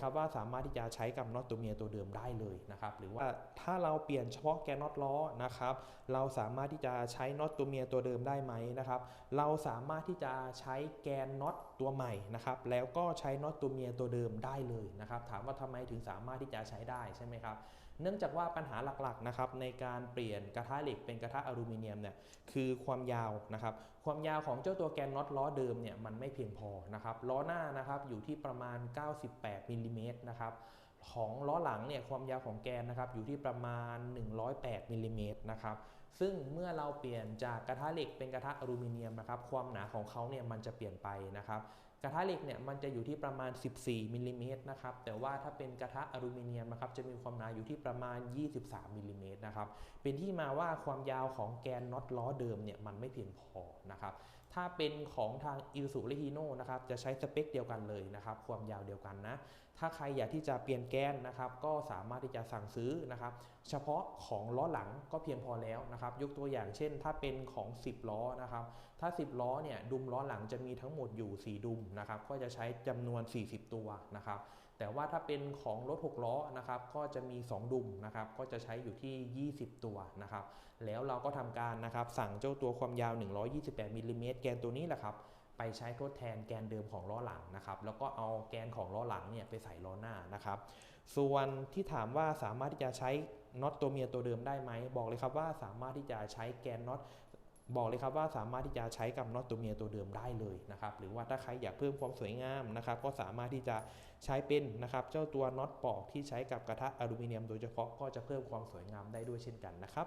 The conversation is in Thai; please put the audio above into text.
ครับว่าสามารถที่จะใช้กับน็อตตัวเมียตัวเดิมได้เลยนะครับหรือว่าถ้าเราเปลี่ยนเฉพาะแกนน็อตล้อนะครับเราสามารถที่จะใช้น็อตตัวเมียตัวเดิมได้ไหมนะครับเราสามารถที่จะใช้แกนน็อตตัวใหม่นะครับแล้วก็ใช้น็อตตัวเมียตัวเดิมได้เลยนะครับถามว่าทำไมถึงสามารถที่จะใช้ได้ใช่ไหมครับ เนื่องจากว่าปัญหาหลักๆนะครับในการเปลี่ยนกระทะเหล็กเป็นกระทะอลูมิเนียมเนี่ยคือความยาวนะครับความยาวของเจ้าตัวแกนน็อตล้อเดิมเนี่ยมันไม่เพียงพอนะครับล้อหน้านะครับอยู่ที่ประมาณ 98มิลลิเมตรนะครับของล้อหลังเนี่ยความยาวของแกนนะครับอยู่ที่ประมาณ 108มิลลิเมตรนะครับซึ่งเมื่อเราเปลี่ยนจากกระทะเหล็กเป็นกระทะอลูมิเนียมนะครับความหนาของเขาเนี่ยมันจะเปลี่ยนไปนะครับ กระทะเหล็กเนี่ยมันจะอยู่ที่ประมาณ 14มิลลิเมตรนะครับแต่ว่าถ้าเป็นกระทะอลูมิเนียมนะครับจะมีความหนาอยู่ที่ประมาณ 23มิลลิเมตรนะครับเป็นที่มาว่าความยาวของแกนน็อตล้อเดิมเนี่ยมันไม่เพียงพอนะครับ ถ้าเป็นของทางอิ s ซูและฮีโน่นะครับจะใช้สเปคเดียวกันเลยนะครับความยาวเดียวกันนะถ้าใครอยากที่จะเปลี่ยนแกนนะครับก็สามารถที่จะสั่งซื้อนะครับเฉพาะของล้อหลังก็เพียงพอแล้วนะครับยกตัวอย่างเช่น ถ้าเป็นของ 10 ล้อนะครับถ้า 10 ล้อเนี่ยดุมล้อหลังจะมีทั้งหมดอยู่ 4 ดุมนะครับก็จะใช้จำนวน 40 ตัวนะครับ แต่ว่าถ้าเป็นของรถ 6 ล้อนะครับก็จะมี 2 ดุมนะครับก็จะใช้อยู่ที่ 20 ตัวนะครับแล้วเราก็ทำการนะครับสั่งเจ้าตัวความยาว 128มิลลิเมตรแกนตัวนี้แหละครับไปใช้ทดแทนแกนเดิมของล้อหลังนะครับแล้วก็เอาแกนของล้อหลังเนี่ยไปใส่ล้อหน้านะครับส่วนที่ถามว่าสามารถที่จะใช้น็อตตัวเมียตัวเดิมได้ไหมบอกเลยครับว่าสามารถที่จะใช้แกนน็อต บอกเลยครับว่าสามารถที่จะใช้กับน็อตตัวเมียตัวเดิมได้เลยนะครับหรือว่าถ้าใครอยากเพิ่มความสวยงามนะครับก็สามารถที่จะใช้เป็นนะครับเจ้าตัวน็อตปอกที่ใช้กับกระทะอลูมิเนียมโดยเฉพาะก็จะเพิ่มความสวยงามได้ด้วยเช่นกันนะครับ